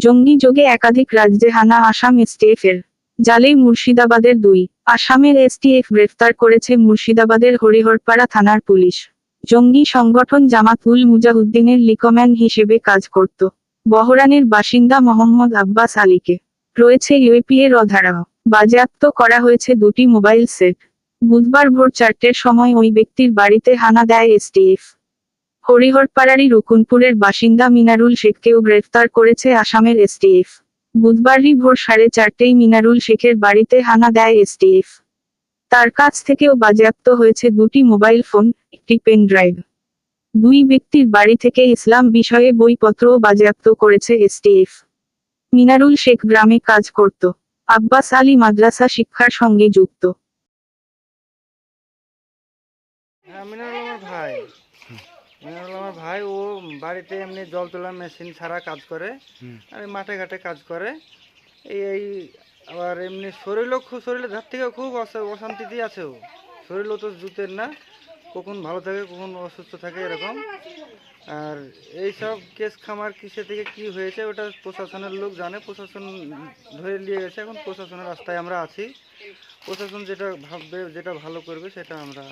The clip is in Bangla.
জঙ্গি যোগে একাধিক রাজ্যে হানা আসাম এসটিএফ এর। জালে মুর্শিদাবাদের দুই। আসামের এসটিএফ গ্রেফতার করেছে মুর্শিদাবাদের হরিহরপাড়া থানার পুলিশ। জঙ্গি সংগঠন জামাত উল মুজাহুদ্দিনের লিকম্যান হিসেবে কাজ করত। বহরানের বাসিন্দা মোহাম্মদ আব্বাস আলীকে। রয়েছে ইউএপি এর অধারা বাজেয়াপ্ত করা হয়েছে দুটি মোবাইল সেট। বুধবার ভোর চারটের সময় ওই ব্যক্তির বাড়িতে হানা দেয় এসটিএফ হরিহরপাড়ারি রুকুনপুরের বাসিন্দা মিনারুল শেখকেও গ্রেফতার করেছে আসামের এসটিএফ। বুধবারই ভোর সাড়ে চারটেই মিনারুল শেখের বাড়িতে হানা দেয় এসটিএফ। তার কাছ থেকেও বাজেয়াপ্ত হয়েছে দুটি মোবাইল ফোন, একটি পেন ড্রাইভ। দুই ব্যক্তির বাড়ি থেকে ইসলাম বিষয়ে বইপত্রও বাজেয়াপ্ত করেছে এসটিএফ। মিনারুল শেখ গ্রামে কাজ করত। আব্বাস আলী মাদ্রাসা শিক্ষার সঙ্গে যুক্ত। হ্যাঁ ভাই। আমার ভাই ও বাড়িতে এমনি জল তোলা মেশিন ছাড়া কাজ করে। আর এই মাঠে ঘাটে কাজ করে। এই এই আবার এমনি শরীরও খুব শরীরের ধার থেকে খুব অশা- অশান্তিতেই আছে ও। শরীরও তো জুতের না। কখন ভালো থাকে কখন অসুস্থ থাকে এরকম। আর এই সব কেস খামার কিসে থেকে কি হয়েছে ওটা প্রশাসনের লোক জানে। প্রশাসন ধরে নিয়ে গেছে। এখন প্রশাসনের রাস্তায় আমরা আছি। প্রশাসন যেটা ভাববে যেটা ভালো করবে সেটা আমরা